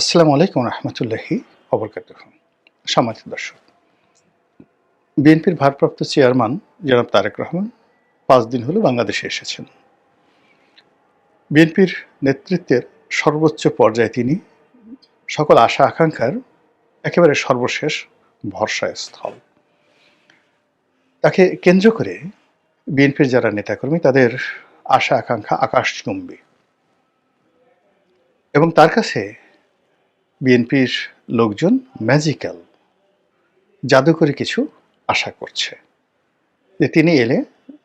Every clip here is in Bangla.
আসসালামু আলাইকুম রহমতুল্লাহি অবরকাত সম্মানিত দর্শক, বিএনপির ভারপ্রাপ্ত চেয়ারম্যান জনাব তারেক রহমান পাঁচ দিন হলো বাংলাদেশে এসেছেন। বিএনপির নেতৃত্বের সর্বোচ্চ পর্যায়ে তিনি সকল আশা আকাঙ্ক্ষার একেবারে সর্বশেষ ভরসা স্থল তাকে কেন্দ্র করে বিএনপির যারা নেতাকর্মী, তাদের আশা আকাঙ্ক্ষা আকাশ আকাশচুম্বী। এবং তার কাছে বিএনপির লোকজন ম্যাজিক্যাল জাদুকরি কিছু আশা করছে। যে তিনি এলে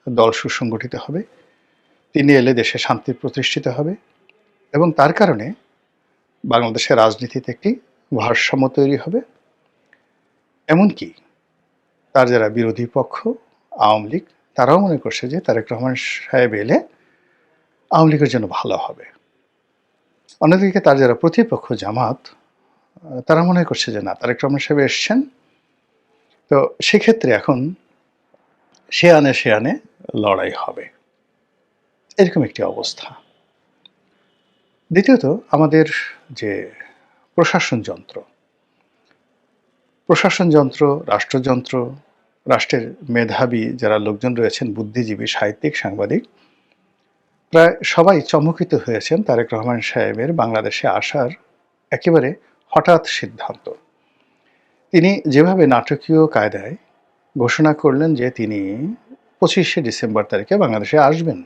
দল সুসংগঠিত হবে, তিনি এলে দেশে শান্তি প্রতিষ্ঠিত হবে এবং তার কারণে বাংলাদেশের রাজনীতিতে একটি ভারসাম্য তৈরি হবে। এমনকি তার যারা বিরোধী পক্ষ, আওয়ামী লীগ, তারাও মনে করছে যে তারেক রহমান সাহেব এলে আওয়ামী লীগের জন্য ভালো হবে। অন্যদিকে তার যারা প্রতিপক্ষ জামাত তারা মনে করছে যে না, তারেক রহমান সাহেব এসছেন। তো সেক্ষেত্রে এখন সে আনে সে আনে লড়াই হবে। এরকম একটি অবস্থা। দ্বিতীয়ত, আমাদের যে প্রশাসন যন্ত্র প্রশাসন যন্ত্র রাষ্ট্রযন্ত্র রাষ্ট্রের মেধাবী যারা লোকজন রয়েছেন, বুদ্ধিজীবী, সাহিত্যিক, সাংবাদিক, প্রায় সবাই চমকিত হয়েছেন তারেক রহমান সাহেবের বাংলাদেশে আসার একেবারে হঠাৎ সিদ্ধান্ত। তিনি যেভাবে নাটকীয় কায়দায় ঘোষণা করলেন যে তিনি পঁচিশে ডিসেম্বর তারিখে বাংলাদেশে আসবেন।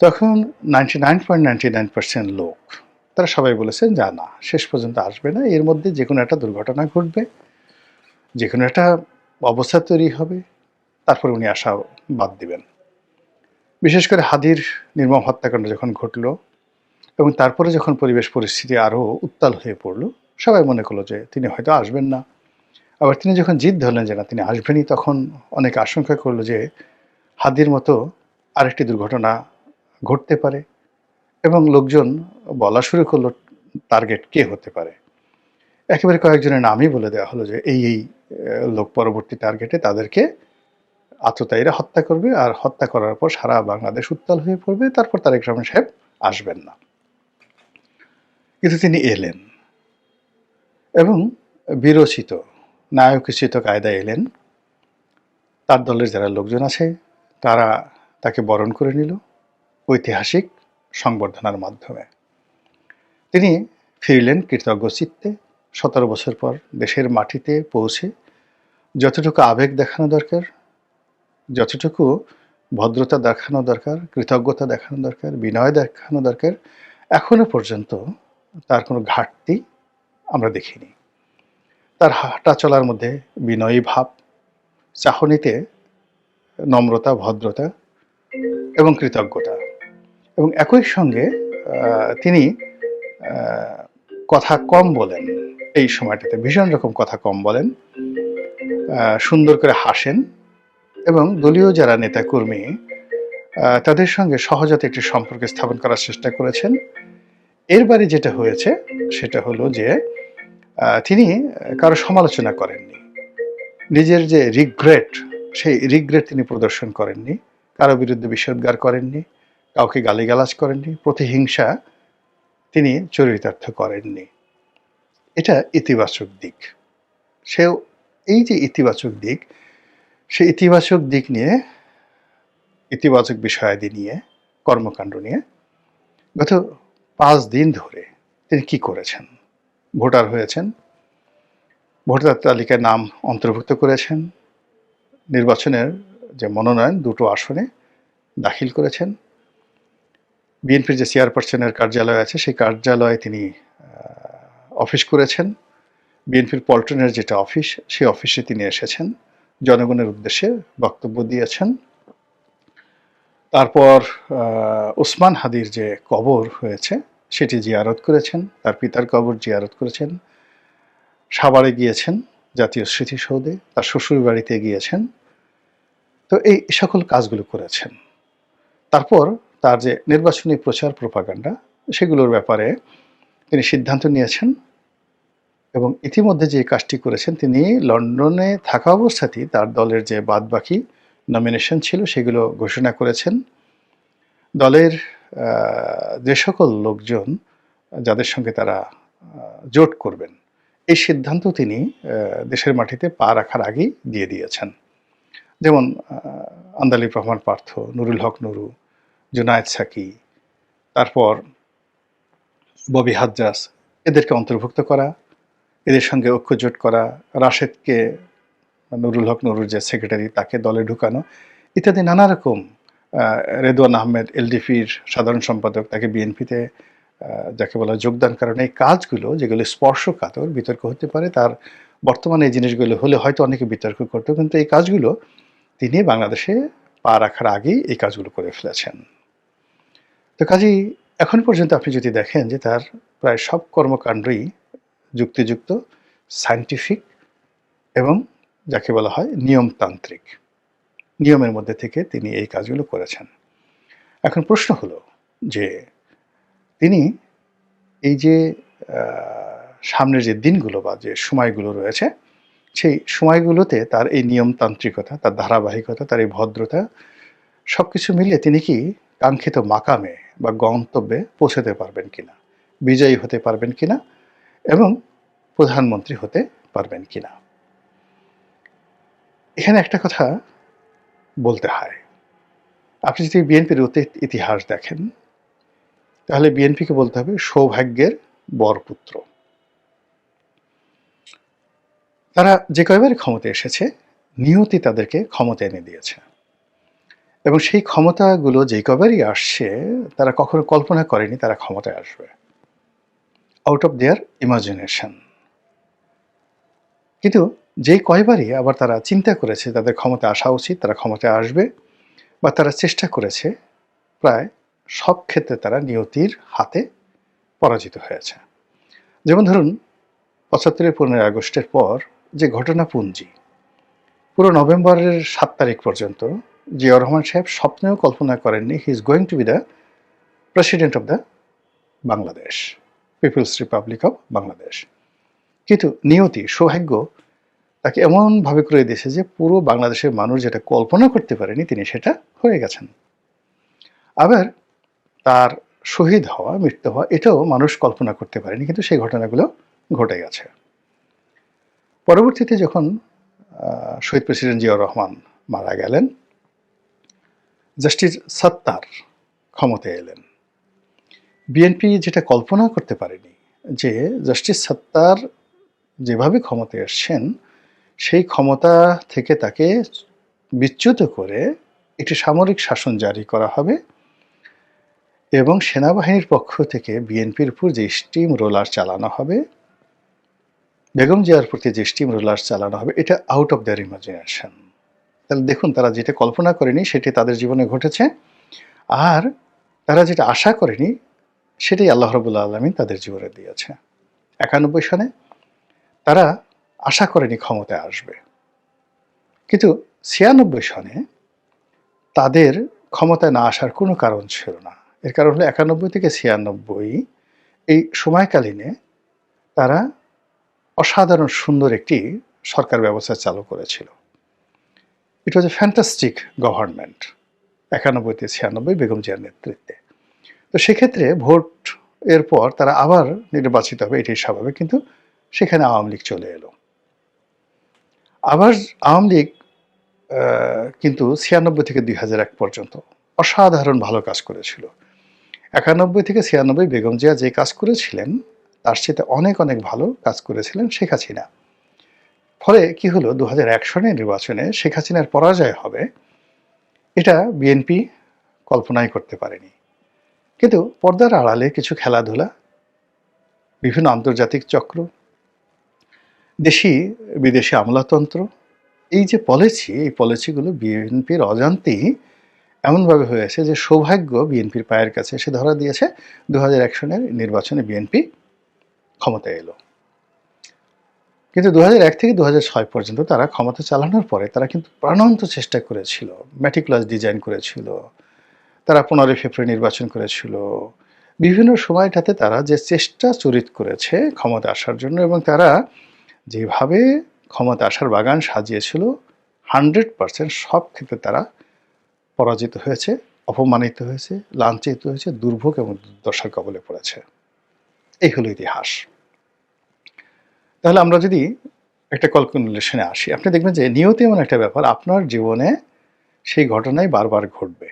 তখন ninety nine point ninety nine percent লোক, তারা সবাই বলেছেন, যা না, শেষ পর্যন্ত আসবে না। এর মধ্যে যে কোনো একটা দুর্ঘটনা ঘটবে। যে কোনো একটা অবস্থা তৈরি হবে। তারপর উনি আসা বাদ দিবেন। বিশেষ করে হাদির নির্মম হত্যাকাণ্ড যখন ঘটলো এবং তারপরে যখন পরিবেশ পরিস্থিতি আরও উত্তাল হয়ে পড়ল, সবাই মনে করল যে তিনি হয়তো আসবেন না। আবার তিনি যখন জিদ ধরলেন যে না, তিনি আসবেনই, তখন অনেক আশঙ্কা করল যে হাদির মতো আরেকটি দুর্ঘটনা ঘটতে পারে এবং লোকজন বলা শুরু করল টার্গেট কে হতে পারে। একেবারে কয়েকজনের নামই বলে দেওয়া হলো যে এই এই লোক পরবর্তী টার্গেটে তাদেরকে আততায়ীরা হত্যা করবে, আর হত্যা করার পর সারা বাংলাদেশ উত্তাল হয়ে পড়বে, তারপর তারেক রহমান সাহেব আসবেন না। কিন্তু তিনি এলেন এবং বিরচিত নায়কচিত কায়দায় এলেন। তার দলের যারা লোকজন আছে, তারা তাকে বরণ করে নিল ঐতিহাসিক সংবর্ধনার মাধ্যমে। তিনি ফিরলেন কৃতজ্ঞ চিত্তে। সতেরো বছর পর দেশের মাটিতে পৌঁছে যতটুকু আবেগ দেখানো দরকার, যতটুকু ভদ্রতা দেখানো দরকার, কৃতজ্ঞতা দেখানো দরকার, বিনয় দেখানো দরকার, এখনও পর্যন্ত তার কোনো ঘাটতি আমরা দেখিনি। তার হাঁটা চলার মধ্যে বিনয়ী ভাব, চাহনিতে নম্রতা, ভদ্রতা এবং কৃতজ্ঞতা। এবং একই সঙ্গে তিনি কথা কম বলেন এই সময়টাতে, ভীষণ রকম কথা কম বলেন সুন্দর করে হাসেন এবং দলীয় যারা নেতাকর্মী তাদের সঙ্গে সহজতে একটি সম্পর্ক স্থাপন করার চেষ্টা করেছেন। এরবারে যেটা হয়েছে, সেটা হলো যে তিনি কারও সমালোচনা করেননি। নিজের যে রিগ্রেট সেই রিগ্রেট তিনি প্রদর্শন করেননি। কারও বিরুদ্ধে বিষোদ্গার করেননি, কাউকে গালিগালাজ করেননি, প্রতিহিংসা তিনি চরিতার্থ করেননি। এটা ইতিবাচক দিক। সেও, এই যে ইতিবাচক দিক, সে ইতিবাচক দিক নিয়ে, ইতিবাচক বিষয়াদি নিয়ে, কর্মকাণ্ড নিয়ে, গত পাঁচ দিন ধরে তিনি কি করেছেন? ভোটার হয়েছেন, ভোটার তালিকায় নাম অন্তর্ভুক্ত করেছেন, নির্বাচনের যে মনোনয়ন দুটো আসনে দাখিল করেছেন। বিএনপির যে চেয়ারপারসনের কার্যালয় আছে, সেই কার্যালয়ে তিনি অফিস করেছেন। বিএনপির পল্টনের যেটা অফিস, সেই অফিসে তিনি এসেছেন। জনগণের উদ্দেশ্যে বক্তব্য দিয়েছেন। তারপর উসমান হাদির যে কবর হয়েছে, সেটি জিয়ারত করেছেন, তার পিতার কবর জিয়ারত করেছেন, সাভারে গিয়েছেন, জাতীয় স্মৃতিসৌধে, তার শ্বশুর বাড়িতে গিয়েছেন। তো এই সকল কাজগুলো করেছেন। তারপর তার যে নির্বাচনী প্রচার প্রপাগান্ডা, সেগুলোর ব্যাপারে তিনি সিদ্ধান্ত নিয়েছেন এবং ইতিমধ্যে যে কাজটি করেছেন, তিনি লন্ডনে থাকা অবস্থাতেই তার দলের যে বাদবাকি নমিনেশন ছিল, সেগুলো ঘোষণা করেছেন। দলের যে সকল লোকজন, যাদের সঙ্গে তারা জোট করবেন, এই সিদ্ধান্ত তিনি দেশের মাটিতে পা রাখার আগেই দিয়ে দিয়েছেন। যেমন আন্দালিব রহমান পার্থ, নুরুল হক নুরু, জুনায়েদ সাকি, তারপর ববি হাজ্জাস এদেরকে অন্তর্ভুক্ত করা, এদের সঙ্গে ঐক্যজোট করা, রাশেদকে নুরুল হক নুরুর যে সেক্রেটারি তাকে দলে ঢুকানো। ইত্যাদি নানা রকম রেদওয়ান আহমেদ, এলডিপির সাধারণ সম্পাদক, তাকে বিএনপিতে যাকে বলা যোগদান কারণে এই কাজগুলো, যেগুলো স্পর্শকাতর, বিতর্ক হতে পারে, তার বর্তমানে এই জিনিসগুলো হলে হয়তো অনেকে বিতর্ক করতো, কিন্তু এই কাজগুলো তিনি বাংলাদেশে পা রাখার আগেই এই কাজগুলো করে ফেলেছেন। তো কাজেই এখন পর্যন্ত আপনি যদি দেখেন যে তার প্রায় সব কর্মকাণ্ডই যুক্তিযুক্ত সায়েন্টিফিক এবং যাকে বলা হয় নিয়মতান্ত্রিক। নিয়মের মধ্যে থেকে তিনি এই কাজগুলো করেছেন। এখন প্রশ্ন হলো যে তিনি এই যে সামনের যে দিনগুলো বা যে সময়গুলো রয়েছে, সেই সময়গুলোতে তার এই নিয়মতান্ত্রিকতা, তার ধারাবাহিকতা, তার এই ভদ্রতা সব কিছু মিলিয়ে তিনি কি কাঙ্ক্ষিত মাকামে বা গন্তব্যে পৌঁছাতে পারবেন কিনা, বিজয়ী হতে পারবেন কিনা এবং প্রধানমন্ত্রী হতে পারবেন কিনা? এখানে একটা কথা বলতে হয়। আপনি যদি বিএনপির অতীত ইতিহাস দেখেন, তাহলে বিএনপিকে বলতে হবে সৌভাগ্যের বরপুত্র। তারা যে কয়বার ক্ষমতা এসেছে, নিয়তি তাদেরকে ক্ষমতা এনে দিয়েছে। এবং সেই ক্ষমতাগুলো যে কয়বারই আসছে, তারা কখনো কল্পনা করেনি তারা ক্ষমতায় আসবে। আউট অফ দেয়ার ইমাজিনেশন কিন্তু যেই কয়বারই আবার তারা চিন্তা করেছে তাদের ক্ষমতা আসা উচিত, তারা ক্ষমতায় আসবে বা তারা চেষ্টা করেছে, প্রায় সব ক্ষেত্রে তারা নিয়তির হাতে পরাজিত হয়েছে। যেমন ধরুন, পঁচাত্তরের পনেরোই আগস্টের পর যে ঘটনা ঘটনাপুঞ্জি, পুরো নভেম্বরের সাত তারিখ পর্যন্ত জিয়াউর রহমান সাহেব স্বপ্নেও কল্পনা করেননি he is going to be the president of the Bangladesh people's republic of Bangladesh কিন্তু নিয়তি, সৌভাগ্য তাকে এমনভাবে করে দিয়েছে যে পুরো বাংলাদেশের মানুষ যেটা কল্পনা করতে পারেনি তিনি সেটা হয়ে গেছেন। আবার তার শহীদ হওয়া, মৃত্যু হওয়া এটাও মানুষ কল্পনা করতে পারেনি, কিন্তু সেই ঘটনাগুলো ঘটে গেছে। পরবর্তীতে যখন শহীদ প্রেসিডেন্ট জিয়াউর রহমান মারা গেলেন, জাস্টিস সত্তার ক্ষমতায় এলেন। বিএনপি যেটা কল্পনা করতে পারেনি যে জাস্টিস সত্তার যেভাবে ক্ষমতায় এসছেন সেই ক্ষমতা থেকে তাকে বিচ্যুত করে একটি সামরিক শাসন জারি করা হবে এবং সেনাবাহিনীর পক্ষ থেকে বিএনপির উপর যে স্টিম রোলার চালানো হবে, বেগম জিয়ার প্রতি যে স্টিম রোলার চালানো হবে, এটা আউট অফ দেয়ার ইমাজিনেশন তাহলে দেখুন, তারা যেটা কল্পনা করেনি, সেটি তাদের জীবনে ঘটেছে। আর তারা যেটা আশা করেনি, সেটাই আল্লাহ রবুল্লা আলমী তাদের জীবনে দিয়েছে। একানব্বই সনে তারা আশা করেনি ক্ষমতায় আসবে। কিন্তু ছিয়ানব্বই সনে তাদের ক্ষমতায় না আসার কোনো কারণ ছিল না। এর কারণ হলো একানব্বই থেকে ছিয়ানব্বই এই সময়কালীনে তারা অসাধারণ সুন্দর একটি সরকার ব্যবস্থা চালু করেছিল। ইট ওয়াজ এ ফ্যান্টাস্টিক গভর্নমেন্ট একানব্বই থেকে ছিয়ানব্বই বেগম জিয়ার নেতৃত্বে। তো সেক্ষেত্রে ভোট এর পর তারা আবার নির্বাচিত হবে এটি স্বাভাবিক। কিন্তু সেখানে আওয়ামী লীগ চলে এলো। আবার আওয়ামী লীগ কিন্তু ছিয়ানব্বই থেকে দুই হাজার এক পর্যন্ত অসাধারণ ভালো কাজ করেছিল। একানব্বই থেকে ছিয়ানব্বই বেগম জিয়া যে কাজ করেছিলেন, তার সাথে অনেক অনেক ভালো কাজ করেছিলেন শেখ হাসিনা। ফলে কি হলো দু হাজার এক সনের নির্বাচনে শেখ হাসিনার পরাজয় হবে, এটা বিএনপি কল্পনাই করতে পারেনি। কিন্তু পর্দার আড়ালে কিছু খেলাধুলা, বিভিন্ন আন্তর্জাতিক চক্র দেশি, বিদেশি আমলাতন্ত্র, এই যে পলিসি এই পলিসিগুলো বিএনপির অজান্তেই এমনভাবে হয়েছে যে সৌভাগ্য বিএনপির পায়ের কাছে এসে ধরা দিয়েছে। দু হাজার এক সনের নির্বাচনে বিএনপি ক্ষমতায় এলো। কিন্তু দু হাজার এক থেকে দু হাজার ছয় পর্যন্ত তারা ক্ষমতা চালানোর পরে তারা কিন্তু প্রাণান্ত চেষ্টা করেছিল ম্যাটিকুলাস ডিজাইন করেছিল, তারা পনেরোই ফেব্রুয়ারি নির্বাচন করেছিল। বিভিন্ন সময়টাতে তারা যে চেষ্টা চরিত করেছে ক্ষমতা আসার জন্য এবং তারা যেভাবে ক্ষমতা আসার বাগান সাজিয়েছিল, হান্ড্রেড পার্সেন্ট সব ক্ষেত্রে তারা পরাজিত হয়েছে, অপমানিত হয়েছে, লাঞ্ছিত হয়েছে, দুর্ভোগ এবং দুর্দশার কবলে পড়েছে। এই হলো ইতিহাস। তাহলে আমরা যদি একটা কলকুলেশনে আসি, আপনি দেখবেন যে নিয়তি এমন একটা ব্যাপার, আপনার জীবনে সেই ঘটনাই বারবার ঘটবে।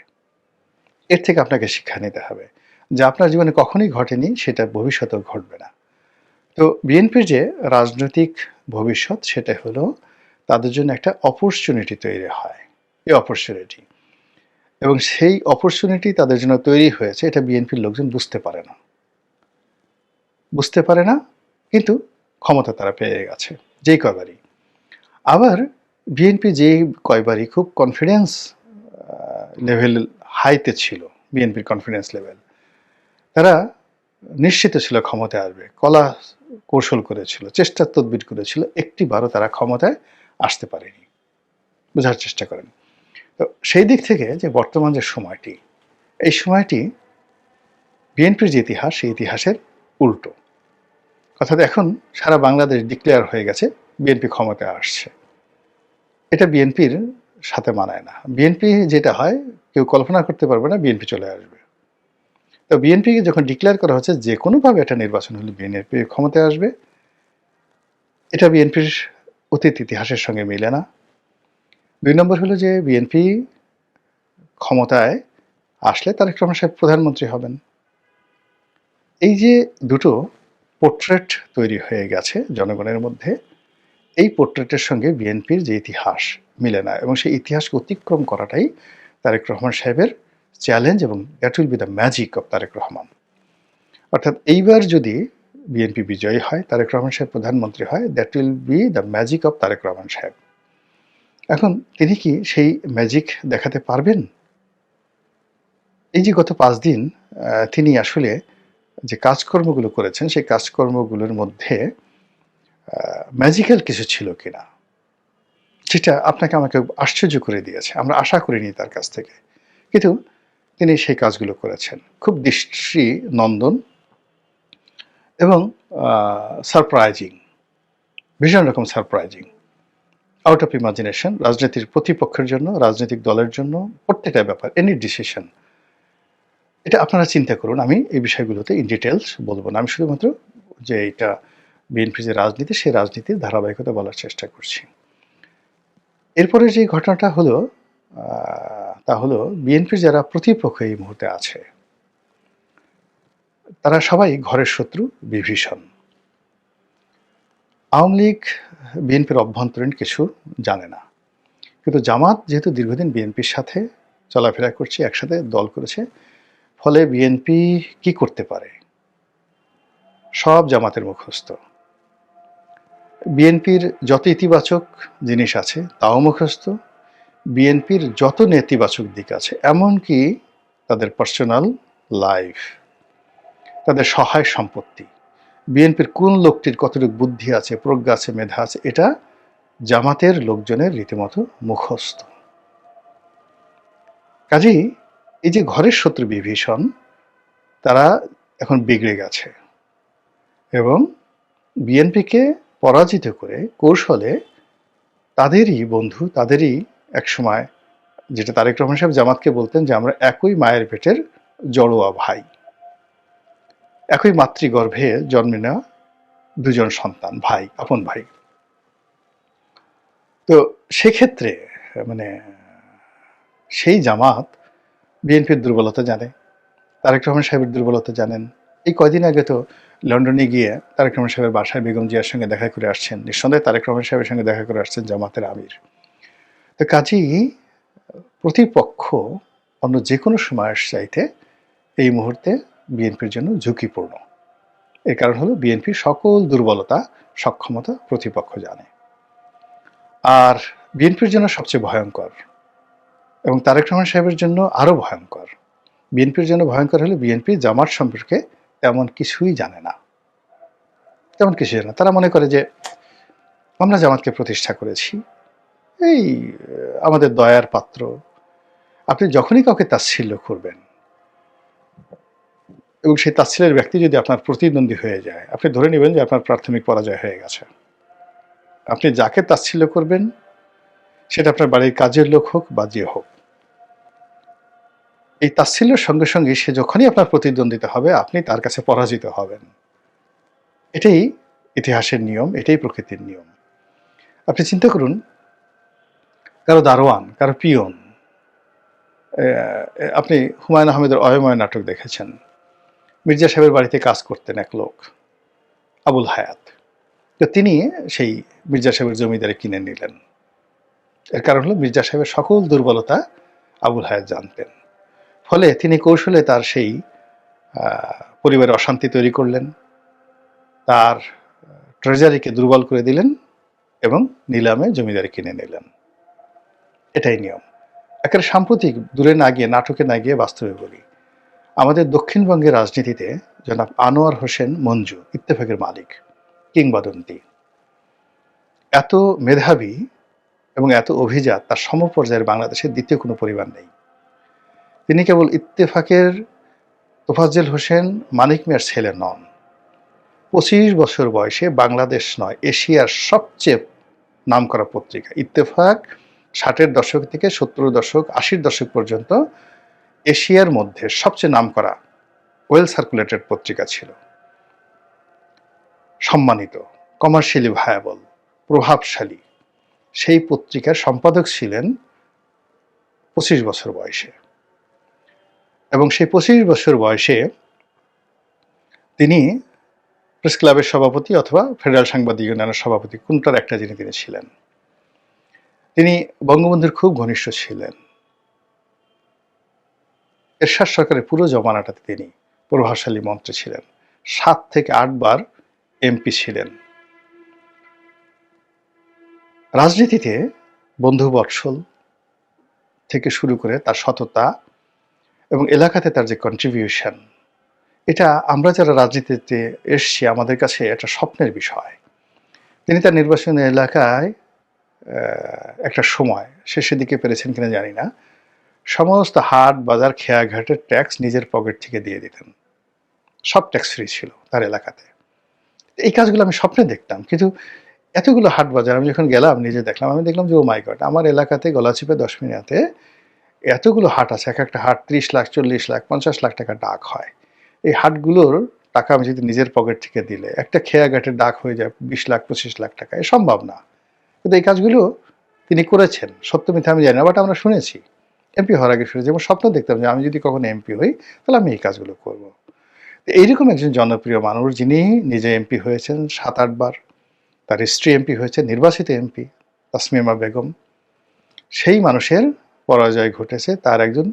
এর থেকে আপনাকে শিক্ষা নিতে হবে যা আপনার জীবনে কখনোই ঘটেনি, সেটা ভবিষ্যতেও ঘটবে না। তো বিএনপির যে রাজনৈতিক ভবিষ্যৎ, সেটা হলো তাদের জন্য একটা অপরচুনিটি তৈরি হয়, এই অপরচুনিটি এবং সেই অপরচুনিটি তাদের জন্য তৈরি হয়েছে, এটা বিএনপির লোকজন বুঝতে পারে না। বুঝতে পারে না, কিন্তু ক্ষমতা তারা পেয়ে গেছে, যেই কয়বারই। আবার বিএনপি যেই কয়বারই খুব কনফিডেন্স লেভেল হাইতে ছিল বিএনপির কনফিডেন্স লেভেল তারা নিশ্চিত ছিল ক্ষমতায় আসবে। কলা কৌশল করেছিল চেষ্টার তদবির করেছিল একটি বারও তারা ক্ষমতায় আসতে পারেনি। বোঝার চেষ্টা করেন। তো সেই দিক থেকে যে বর্তমান যে সময়টি, এই সময়টি বিএনপির যে ইতিহাস, সেই ইতিহাসের উল্টো। অর্থাৎ এখন সারা বাংলাদেশ ডিক্লেয়ার হয়ে গেছে, বিএনপি ক্ষমতায় আসছে। এটা বিএনপির সাথে মানায় না। বিএনপি যেটা হয়, কেউ কল্পনা করতে পারবে না, বিএনপি চলে আসবে। তো বিএনপিকে যখন ডিক্লেয়ার করা হচ্ছে, যে কোনোভাবে একটা নির্বাচন হলে বিএনপি ক্ষমতায় আসবে, এটা বিএনপির অতীত ইতিহাসের সঙ্গে মিলে না। দুই নম্বর হলো যে বিএনপি ক্ষমতায় আসলে তারেক রহমান সাহেব প্রধানমন্ত্রী হবেন। এই যে দুটো পোর্ট্রেট তৈরি হয়ে গেছে জনগণের মধ্যে, এই পোর্ট্রেটের সঙ্গে বিএনপির যে ইতিহাস মিলে না এবং সেই ইতিহাসকে অতিক্রম করাটাই তারেক রহমান সাহেবের চ্যালেঞ্জ এবং that will be the magic of Tarique Rahman অর্থাৎ এইবার যদি বিএনপি বিজয়ী হয় তারেক রহমান সাহেব প্রধানমন্ত্রী হয় that will be the magic of Tarique Rahman সাহেব. এখন তিনি কি সেই ম্যাজিক দেখাতে পারবেন? এই যে গত পাঁচ দিন তিনি আসলে যে কাজকর্মগুলো করেছেন, সেই কাজকর্মগুলোর মধ্যে ম্যাজিক্যাল কিছু ছিল কিনা? সেটা আপনাকে আমাকে আশ্চর্য করে দিয়েছে। আমরা আশা করিনি তার কাছ থেকে। কিন্তু তিনি সেই কাজগুলো করেছেন। খুব দৃষ্টি নন্দন এবং সারপ্রাইজিং ভীষণ রকম সারপ্রাইজিং আউট অফ ইমাজিনেশন রাজনীতির প্রতিপক্ষের জন্য, রাজনৈতিক দলের জন্য, প্রত্যেকটা ব্যাপার এনি ডিসিশন এটা আপনারা চিন্তা করুন। আমি এই বিষয়গুলোতে ইন ডিটেলস বলব না। আমি শুধুমাত্র যে এটা বিএনপি যে রাজনীতি, সেই রাজনীতির ধারাবাহিকতা বলার চেষ্টা করছি। এরপরে যে ঘটনাটা হলো তা হলো বিএনপির যারা প্রতিপক্ষ এই মুহূর্তে আছে, তারা সবাই ঘরের শত্রু, বিভীষণ। আওয়ামী লীগ বিএনপির অভ্যন্তরীণ কিছু জানে না। কিন্তু জামাত যেহেতু দীর্ঘদিন বিএনপির সাথে চলাফেরা করছে, একসাথে দল করেছে, ফলে বিএনপি কি করতে পারে? সব জামাতের মুখস্থ। বিএনপির যত ইতিবাচক জিনিস আছে, তাও মুখস্থ। বিএনপির যত নেতিবাচক দিক আছে, এমনকি তাদের পার্সোনাল লাইফ তাদের সহায় সম্পত্তি, বিএনপির কোন লোকটির কতটুকু বুদ্ধি আছে, প্রজ্ঞা আছে, মেধা আছে, এটা জামাতের লোকজনের রীতিমতো মুখস্থ। কাজেই এই যে ঘরের শত্রু বিভীষণ, তারা এখন বিগড়ে গেছে এবং বিএনপিকে পরাজিত করে কৌশলে তাদেরই বন্ধু, তাদেরই একসময় যেটা তারেক রহমান সাহেব জামাতকে বলতেন যে, আমরা একই মায়ের পেটের জড়োয়া ভাই। একই মাতৃগর্ভে জন্মে নেওয়া দুজন সন্তান, ভাই, আপন ভাই। তো সেক্ষেত্রে মানে সেই জামাত বিএনপির দুর্বলতা জানে, তারেক রহমান সাহেবের দুর্বলতা জানেন। এই কয়দিন আগে তো লন্ডনে গিয়ে তারেক রহমান সাহেবের বাসায় বেগম জিয়ার সঙ্গে দেখা করে আসছেন। নিঃসন্দেহে তারেক রহমান সাহেবের সঙ্গে দেখা করে আসছেন জামাতের আমির। তো কাজেই প্রতিপক্ষ অন্য যে কোনো সময়ের চাইতে এই মুহূর্তে বিএনপির জন্য ঝুঁকিপূর্ণ। এর কারণ হলো বিএনপির সকল দুর্বলতা, সক্ষমতা প্রতিপক্ষ জানে। আর বিএনপির জন্য সবচেয়ে ভয়ঙ্কর এবং তারেক রহমান সাহেবের জন্য আরও ভয়ঙ্কর, বিএনপির জন্য ভয়ঙ্কর হলে বিএনপি জামাত সম্পর্কে তেমন কিছুই জানে না। তেমন কিছু জানে না। তারা মনে করে যে, আমরা জামাতকে প্রতিষ্ঠা করেছি। এই আমাদের দয়ার পাত্র। আপনি যখনই কাউকে তাচ্ছিল্য করবেন, এবং সেই তাচ্ছিলের ব্যক্তি যদি আপনার প্রতিদ্বন্দ্বী হয়ে যায়, আপনি ধরে নেবেন যে আপনার প্রাথমিক পরাজয় হয়ে গেছে। আপনি যাকে তাচ্ছিল্য করবেন, সেটা আপনার বাড়ির কাজের লোক হোক বা যে হোক। এই তাচ্ছিল্যের সঙ্গে সঙ্গে সে যখনই আপনার প্রতিদ্বন্দ্বিতা হবে, আপনি তার কাছে পরাজিত হবেন। এটাই ইতিহাসের নিয়ম, এটাই প্রকৃতির নিয়ম। আপনি চিন্তা করুন কারও দারোয়ান, কারও পিয়ন। আপনি হুমায়ুন আহমেদের অয়ময় নাটক দেখেছেন। মির্জা সাহেবের বাড়িতে কাজ করতেন এক লোক, আবুল হায়াত। তো তিনি সেই মির্জা সাহেবের জমিদারে কিনে নিলেন। এর কারণ হলো মির্জা সাহেবের সকল দুর্বলতা আবুল হায়াত জানতেন। ফলে তিনি কৌশলে তার সেই পরিবারে অশান্তি তৈরি করলেন। তার ট্রেজারিকে দুর্বল করে দিলেন এবং নিলামে জমিদারি কিনে নিলেন। এটাই নিয়ম। একেবারে সাম্প্রতিক দূরে না গিয়ে, নাটকে না গিয়ে বাস্তবে বলি। আমাদের দক্ষিণবঙ্গের রাজনীতিতে জনাব আনোয়ার হোসেন মঞ্জু ইত্তেফাকের মালিক, কিংবদন্তি। এত মেধাবী এবং এত অভিজাত তার সমপর্যায়ের বাংলাদেশের দ্বিতীয় কোনো পরিবার নেই। তিনি কেবল ইত্তেফাকের তোফাজ্জেল হোসেন, মানিক মিয়ার ছেলে নন। পঁচিশ বছর বয়সে বাংলাদেশ নয়, এশিয়ার সবচেয়ে নামকরা পত্রিকা, ইত্তেফাক ষাটের দশক থেকে সত্তর দশক, আশির দশক পর্যন্ত এশিয়ার মধ্যে সবচেয়ে নামকরা ওয়েল সার্কুলেটেড পত্রিকা ছিল। সম্মানিত, কমার্শিয়ালি ভায়াবল, প্রভাবশালী, সেই পত্রিকার সম্পাদক ছিলেন পঁচিশ বছর বয়সে। এবং সেই পঁচিশ বছর বয়সে তিনি প্রেস ক্লাবের সভাপতি অথবা ফেডারেল সাংবাদিক ইউনিয়নের সভাপতি, কোনটার একটা যিনি তিনি ছিলেন। তিনি বঙ্গবন্ধুর খুব ঘনিষ্ঠ ছিলেন। এরশাদ সরকারের পুরো জমানাটাতে তিনি প্রভাবশালী মন্ত্রী ছিলেন। সাত থেকে আটবার এমপি ছিলেন। রাজনীতিতে বন্ধু বৎসল থেকে শুরু করে তার সততা এবং এলাকাতে তার যে কন্ট্রিবিউশন এটা আমরা যারা রাজনীতিতে এসছি, আমাদের কাছে একটা স্বপ্নের বিষয়। তিনি তার নির্বাচনী এলাকায় একটা সময়। শেষের দিকে পেরেছেন কিনা জানি না। সমস্ত হাট, বাজার, খেয়াঘাটের ট্যাক্স নিজের পকেট থেকে দিয়ে দিতেন। সব ট্যাক্স ফ্রি ছিল তার এলাকাতে। এই কাজগুলো আমি স্বপ্নে দেখতাম। কিন্তু এতগুলো হাট, বাজার, আমি যখন গেলাম, নিজে দেখলাম, আমি দেখলাম যে ও মাই গড আমার এলাকাতে গলাচিপে মিনিটে এতগুলো হাট আছে। এক একটা হাট ত্রিশ লাখ, চল্লিশ লাখ, পঞ্চাশ লাখ টাকা ডাক হয়। এই হাটগুলোর টাকা আমি যদি নিজের পকেট থেকে দিলে, একটা খেয়াঘাটের ডাক হয়ে যায় বিশ লাখ, পঁচিশ লাখ টাকা, এ সম্ভব না। কিন্তু এই কাজগুলো তিনি করেছেন। সত্য মিথ্যা আমি জানি না বাট আমরা শুনেছি। এমপি হওয়ার আগে শুনেছি এবং স্বপ্ন দেখতাম যে আমি যদি কখনো এমপি হই, তাহলে আমি এই কাজগুলো করব। এইরকম একজন জনপ্রিয় মানুষ যিনি নিজে এমপি হয়েছেন সাত আটবার তার স্ত্রী এমপি হয়েছে নির্বাচিত এমপি তাসমিমা বেগম। সেই মানুষের পরাজয় ঘটেছে, তার একজন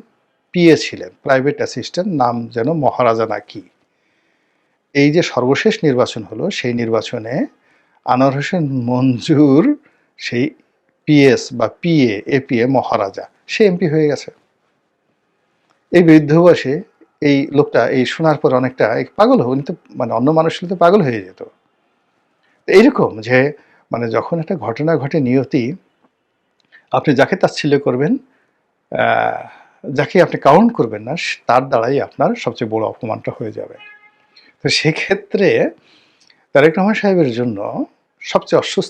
পিএ ছিলেন প্রাইভেট অ্যাসিস্ট্যান্ট নাম যেন মহারাজা নাকি। এই যে সর্বশেষ নির্বাচন হলো, সেই নির্বাচনে আনোয়ার হোসেন মঞ্জুর সেই পিএস বা পিএ এপিএ মহারাজা, সে এমপি হয়ে গেছে। এই বৃদ্ধ বয়সে এই লোকটা এই শোনার পর অনেকটা পাগল উনি তো মানে অন্য মানুষ তো পাগল হয়ে যেত। এইরকম যে মানে যখন একটা ঘটনা ঘটে নিয়তি, আপনি যাকে তাচ্ছিল্য করবেন যাকে আপনি কাউন্ট করবেন না, তার দ্বারাই আপনার সবচেয়ে বড় অপমানটা হয়ে যাবে। তো সেক্ষেত্রে তারেক রহমান সাহেবের জন্য সবচেয়ে অস্বস্তি